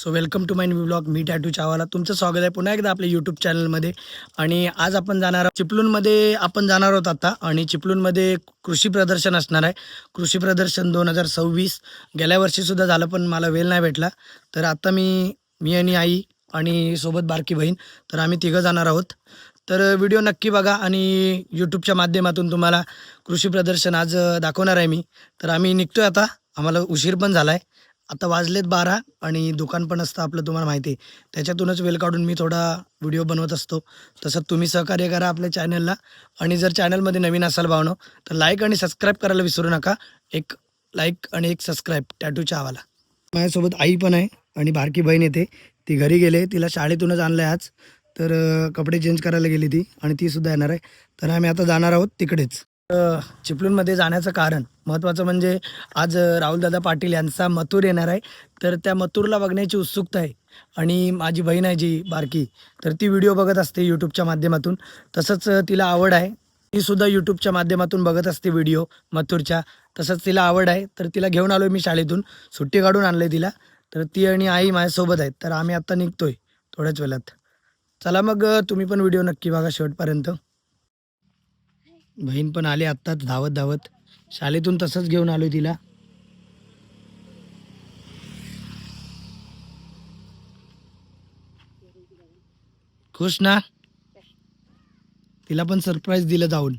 So welcome to my new blog me tattoo चावाला तुमचं स्वागत आहे पुन्हा एकदा आपल्या यूट्यूब चॅनलमध्ये आणि आज आपण जाणार आहोत चिपळूणमध्ये आपण जाणार आहोत आता. आणि चिपळूणमध्ये कृषी प्रदर्शन असणार आहे. कृषी प्रदर्शन दोन हजार सव्वीस. गेल्या वर्षीसुद्धा झालं पण मला वेळ नाही भेटला. तर आता मी मी आणि आई आणि सोबत बारकी बहीण तर आम्ही तिघं जाणार आहोत. तर व्हिडिओ नक्की बघा आणि यूट्यूबच्या माध्यमातून तुम्हाला कृषी प्रदर्शन आज दाखवणार आहे मी. तर आम्ही निघतोय आता. आम्हाला उशीर पण झाला आहे आता वाजलेत बारा आणि दुकान पण असतं आपलं तुम्हाला माहिती आहे. त्याच्यातूनच वेळ काढून मी थोडा व्हिडिओ बनवत असतो. तसं तुम्ही सहकार्य करा आपल्या चॅनलला. आणि जर चॅनलमध्ये नवीन असाल भावनो तर लाईक आणि सबस्क्राईब करायला विसरू नका. एक लाईक आणि एक सबस्क्राईब टॅटूच्या आवाला माझ्यासोबत आई पण आहे आणि बारकी बहीण येते. ती घरी गेले तिला शाळेतूनच आणलं आहे आज. तर कपडे चेंज करायला गेली ती आणि तीसुद्धा येणार आहे. तर आम्ही आता जाणार आहोत तिकडेच. चिपळूणमध्ये जाण्याचं कारण. महत्त्वाचं म्हणजे आज राहुलदादा पाटील यांचा मथुर येणार आहे. तर त्या मथुरला बघण्याची उत्सुकता आहे. आणि माझी बहीण आहे जी बारकी. तर ती व्हिडिओ बघत असते यूट्यूबच्या माध्यमातून. तसंच तिला आवड आहे. ती सुद्धा यूट्यूबच्या माध्यमातून बघत असते व्हिडिओ मथुरच्या. तसंच तिला आवड आहे. तर तिला घेऊन आलो मी शाळेतून. सुट्टी काढून आणलं तिला. तर ती आणि आई माझ्यासोबत आहेत. तर आम्ही आता निघतोय थोड्याच वेळात. चला मग तुम्ही पण व्हिडिओ नक्की बघा शेवटपर्यंत. बहीण पण आली आत्ताच धावत धावत. शाळेतून तसंच घेऊन आलोय तिला. खुश ना? तिला पण सरप्राईज दिलं जाऊन.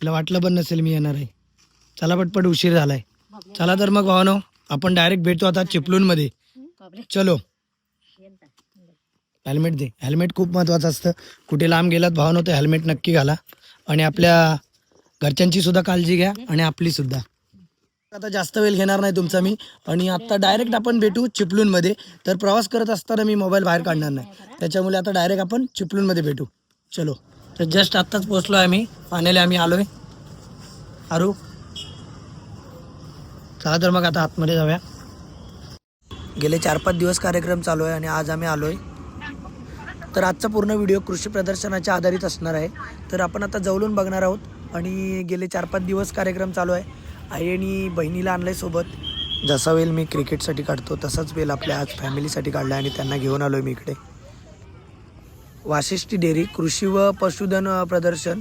तिला वाटलं पण नसेल मी येणार आहे. चला पटपट उशीर झालाय. चला तर मग भावानो आपण डायरेक्ट भेटतो आता चिपळूणमध्ये. चलो. हेल्मेट दे. हेल्मेट खूप महत्वाचं असतं. कुठे लांब गेलात भावानो तर हेल्मेट नक्की घाला. आणि आपल्या घरच्यांची सुद्धा काळजी घ्या आणि आपली सुद्धा. आता जास्त वेळ घेणार नाही तुमचा मी आणि आता डायरेक्ट आपण भेटू चिपलूनमध्ये तर प्रवास करत असताना मी मोबाईल बाहेर काढणार नाही. त्याच्यामुळे आता डायरेक्ट आपण चिपलूनमध्ये भेटू. चलो. तर जस्ट आत्ताच पोचलो आहे आम्ही. फायनली आम्ही आलोय. आरू. चला तर मग आता आतमध्ये जाऊया. गेले चार पाच दिवस कार्यक्रम चालू आहे आणि आज आम्ही आलोय. तर आजचा पूर्ण व्हिडिओ कृषी प्रदर्शनाच्या आधारित असणार आहे. तर आपण आता जवळून बघणार आहोत आणि गेले चार पाच दिवस कार्यक्रम चालू आहे. आई आणि बहिणीला आणलंय सोबत. जसा वेल मी क्रिकेटसाठी काढतो तसाच वेल आपल्या आज फॅमिलीसाठी काढला आणि त्यांना घेऊन आलोय मी इकडे. वाशिष्ठी डेअरी कृषी व पशुधन प्रदर्शन.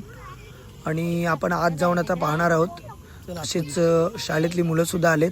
आणि आपण आज जाऊन आता पाहणार आहोत. असेच मुलंसुद्धा आलेत.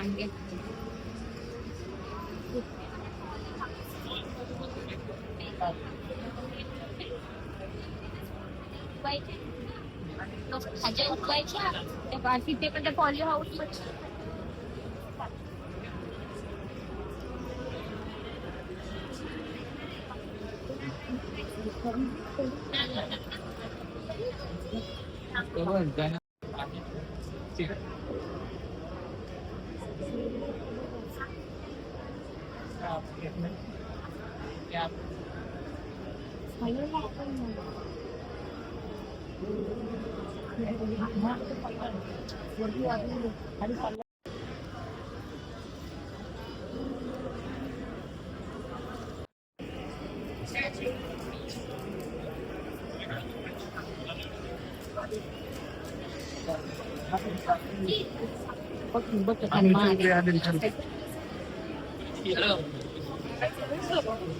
आलेत भाज्या उठवायच्या बाकी ते पण त्या poly house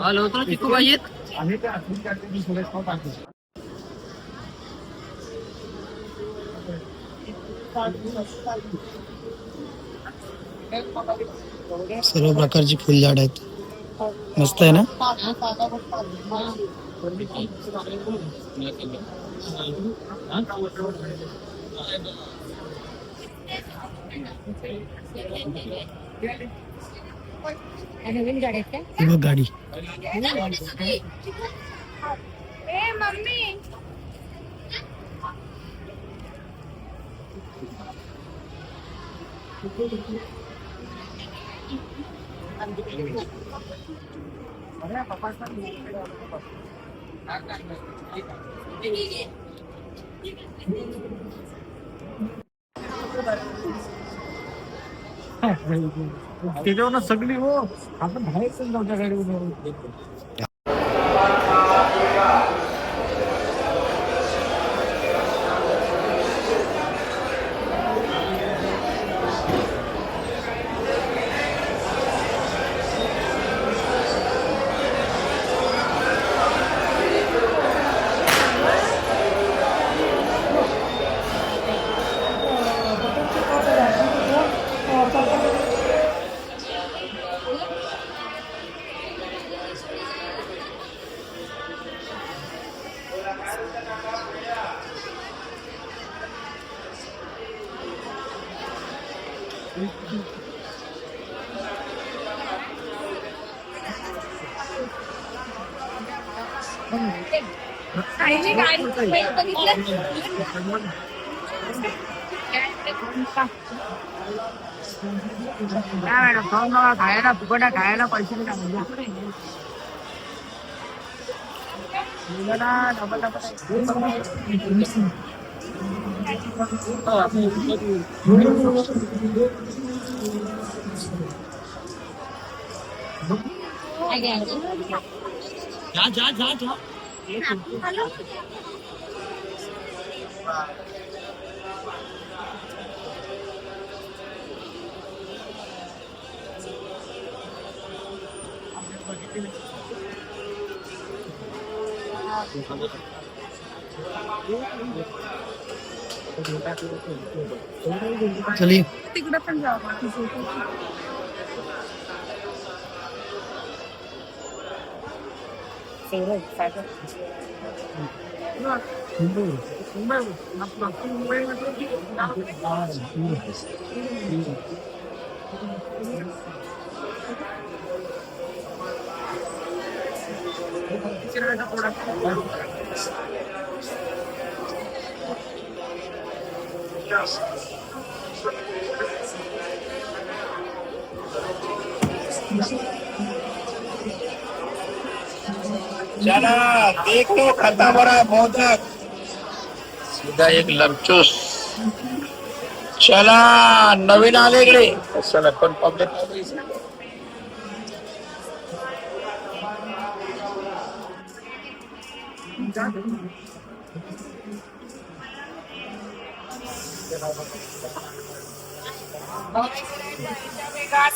Halo, terus ikut Bayit. Ini kan, ini kan, ini sudah सर्व प्रकारची फुलझाड आहेत. मस्त आहे ना? नवीन गाड्या आहेत गाडी त्याच्यावर सगळी हो. आपण बाहेर नव्हत्या गाडीवर. मॅडम खाऊन बघा खायला फुकट आहे, खायला पैसे नाही टाकायचे. मुलाला डबल डबल जा जा जा जा चलिए 飞了，发射。Thank you. देख लो खाता भरा मोदक। सीधा एक लमचूस। चला नवीन आले इकडे। चला पण पब्लिक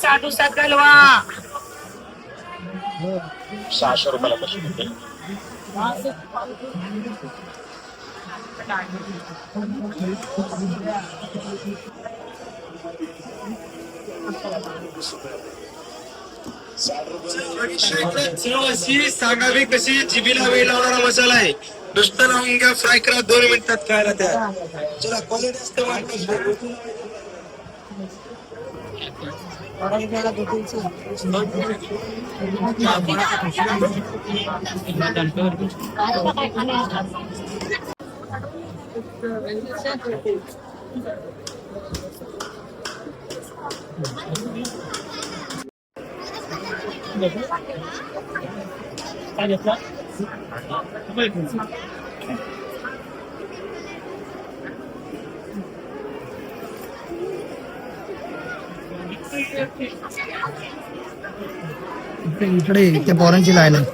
साधू सकलवा सहाशे रुपयाला कशी होते अशी सांगावी कशी? जिबीला वेळ लावणारा मसाला आहे. नुसतं लावून घ्या फ्राय करा दोन मिनिटात खायला त्या चला क्वालिटी असते Danke, Platz. इकडे त्या पोरांची लाईन आहे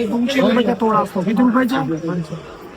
दोनशे रुपयाचा तोडा असतो किती रुपयाचा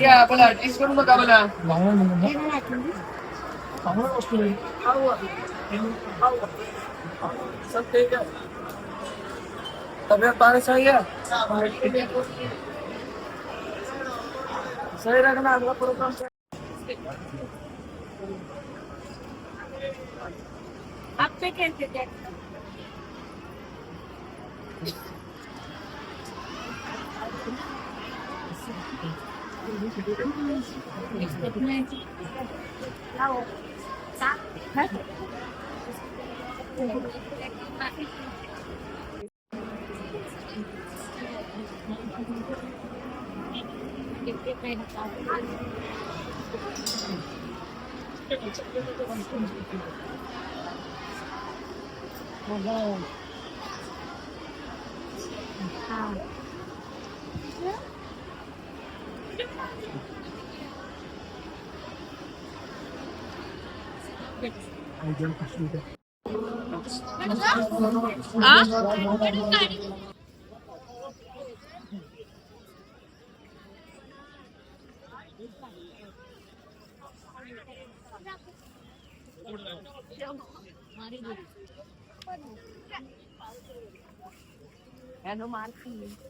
Ya, pelan. Ekspor ada. Apa yang? Thank you. Wow. Ah? É no mar, filho.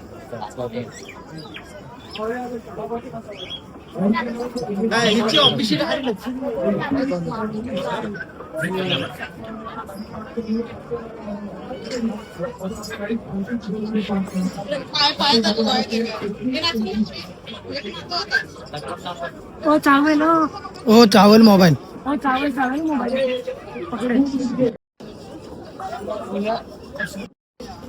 ও চাওয়েল। ও চাওয়েল মোবাইল। ও চাওয়েল চাওয়েল mobile.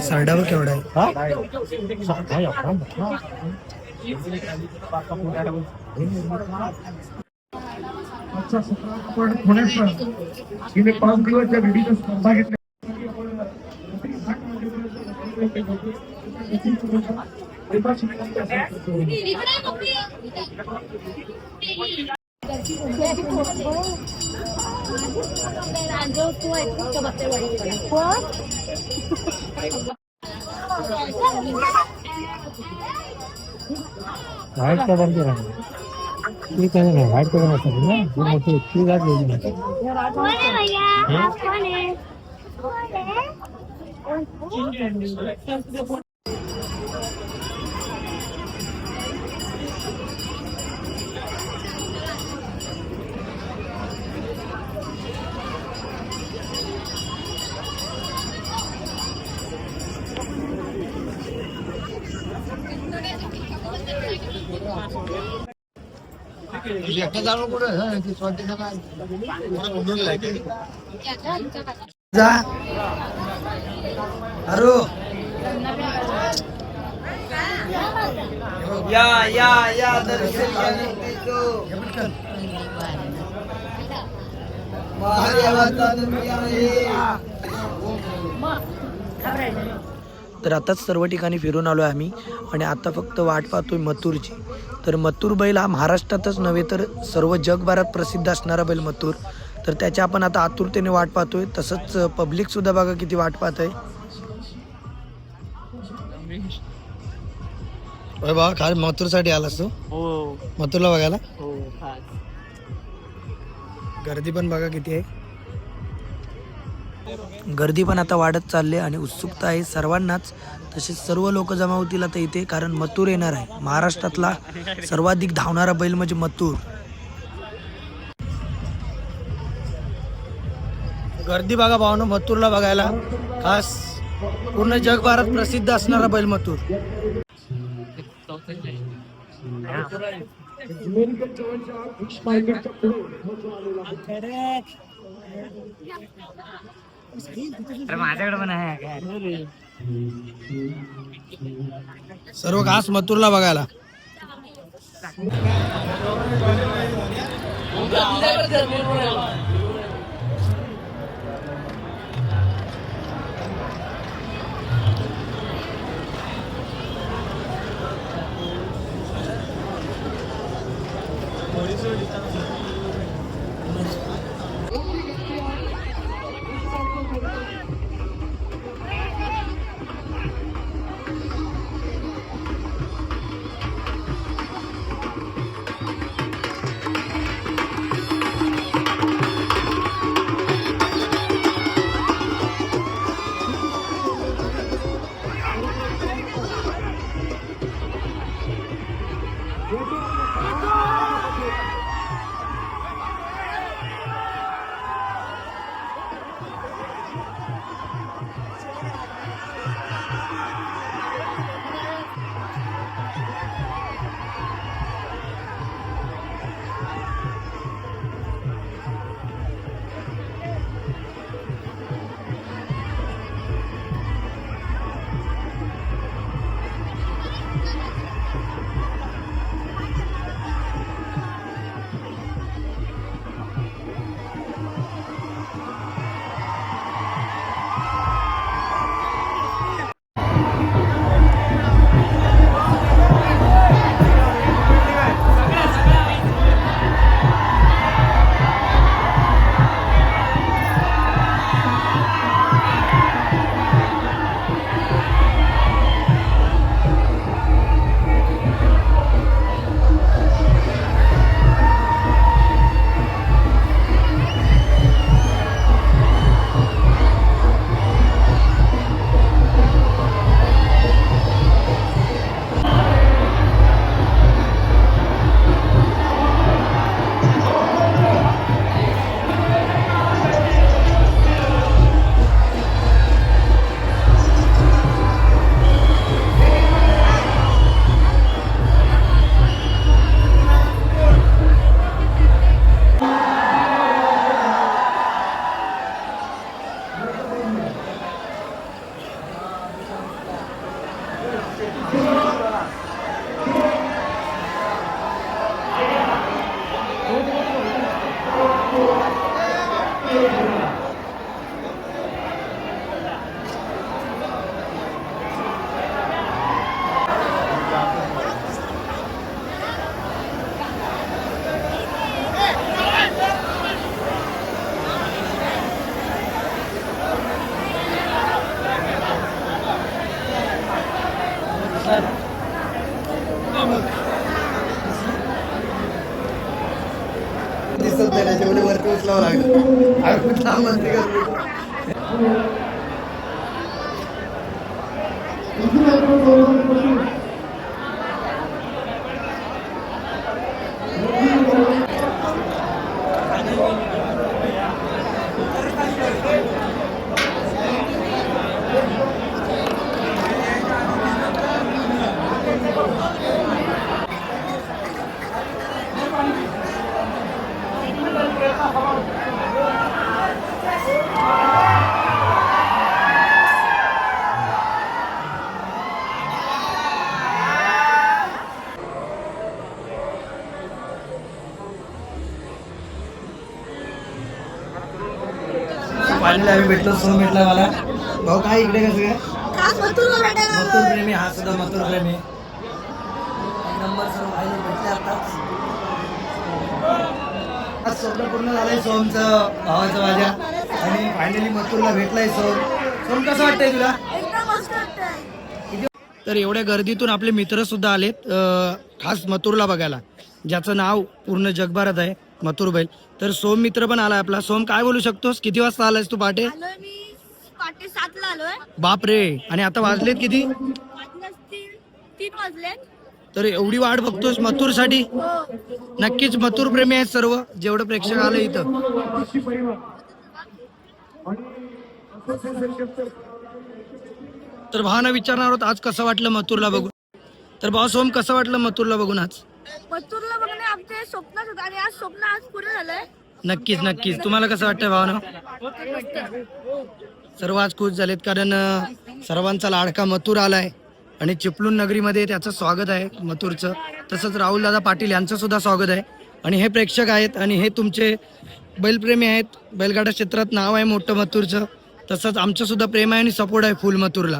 सरडा बघ केवढा आहे आजचा सतरा आपण पुण्यात गेले पाच दिवस या विविध स्पर्धा व्हाईट कलरचे रंग ठीक आहे ना व्हाईट कलर असतात ना जी मोठी इतकी गाठ वेगळी नसते कौन है भैया आप कौन है कौन है जा या या या दर्शन तर आताच सर्व ठिकाणी फिरून आलो आहे आम्ही आणि आता फक्त वाट पाहतोय मथुरची. तर मथुर बैल हा महाराष्ट्रातच नव्हे तर सर्व जगभरात प्रसिद्ध असणारा बैल मथुर. तर त्याची आपण आता आतुरतेने वाट पाहतोय. तसंच पब्लिक सुद्धा बघा किती वाट पाहत आहे. बाबा खास मथुरसाठी आलास तू? हो. मथुरला बघायला? हो गर्दी पण बघा किती आहे. गर्दी पण आता वाढत चालली आणि उत्सुकता आहे सर्वांनाच. तसेच सर्व लोक जमा होतील आता इथे कारण मथूर येणार आहे. महाराष्ट्रातला सर्वाधिक धावणारा बैल म्हणजे मथूर गर्दी बघा भावनं मथुरला बघायला. खास पूर्ण जगभरात प्रसिद्ध असणारा बैल मथूर माझ्याकडे पण आहे सर्व घास मथुरला बघायला. మంత్రి గారు आम्ही भेटलो सोम भेटला मला भाऊ काय इकडे कसं काय? मथुर प्रेमी हा सुद्धा मथुर प्रेमी. नंबर सर्व भेटले आज स्वप्न पूर्ण झालंय सोमचं भावाचं माझ्या. आणि फायनली मथुरला भेटलाय सोम. सोम कसं वाटतंय तुला? तर एवढ्या गर्दीतून आपले मित्र सुद्धा आलेत खास मथुरला बघायला. ज्याचं नाव पूर्ण जगभरात आहे मथुर बैल तर सोम मित्र पण आलाय आपला. सोम काय बोलू शकतोस? किती वाजता आलायस तू पाटे आलोय मी पाटे सातला आलोय. बाप रे! आणि आता वाजलेत किती? तीन वाजले. तर एवढी वाट बघतोस मथुरसाठी नक्कीच मथुर प्रेमी आहेत सर्व जेवढं प्रेक्षक आलं इथं. तर भावाना विचारणार आहोत आज कसं वाटलं मथुरला बघून? तर भाऊ सोम कसं वाटलं मथुरला बघून आज? मथुरला बघणे आमचे स्वप्नच होतं आणि आज स्वप्न आज पूर्ण झालंय. नक्कीच नक्कीच. तुम्हाला कसं वाटतं भावना? सर्व आज खुश झालेत कारण अं, सर्वांचा लाडका मथुर आलाय आणि चिपळूण नगरीमध्ये त्याचं स्वागत आहे मथुरचं. तसंच राहुलदादा पाटील यांचं सुद्धा स्वागत आहे. आणि हे प्रेक्षक आहेत आणि हे तुमचे बैलप्रेमी आहेत. बैलगाडा क्षेत्रात नाव आहे मोठं मथुरचं. तसंच आमचं सुद्धा प्रेम आहे आणि सपोर्ट आहे फुल मथुरला.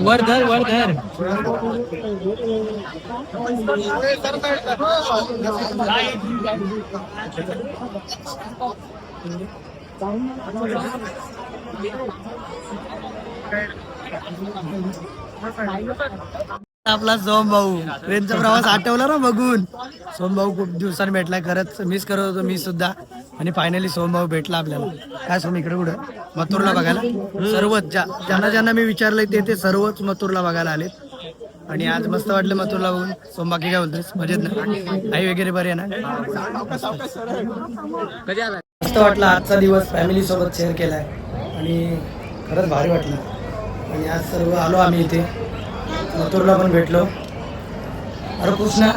वर धर वर धर. आपला सोम भाऊ ट्रेनचा प्रवास आठवला ना बघून. सोम भाऊ खूप दिवसांनी भेटलाय खरंच मिस करत होतो मी सुद्धा. आणि फायनली सोम भाऊ भेटला आपल्याला. काय सोम इकडे कुठं? मथुरला बघायला. सर्वच ज्या ज्यांना ज्यांना मी विचारलंय ते ते सर्वच मथुरला बघायला आलेत. आणि आज मस्त वाटलं मथुरला बघून. सोम बाकी काय बोलतोस मजेत ना? आई वगैरे बरे आहे ना? मस्त वाटलं आजचा दिवस फॅमिली सोबत शेअर केलाय. आणि खरंच भारी वाटलं. आणि आज सर्व आलो आम्ही इथे. मथुरला पण भेटलो. अरे कृष्णा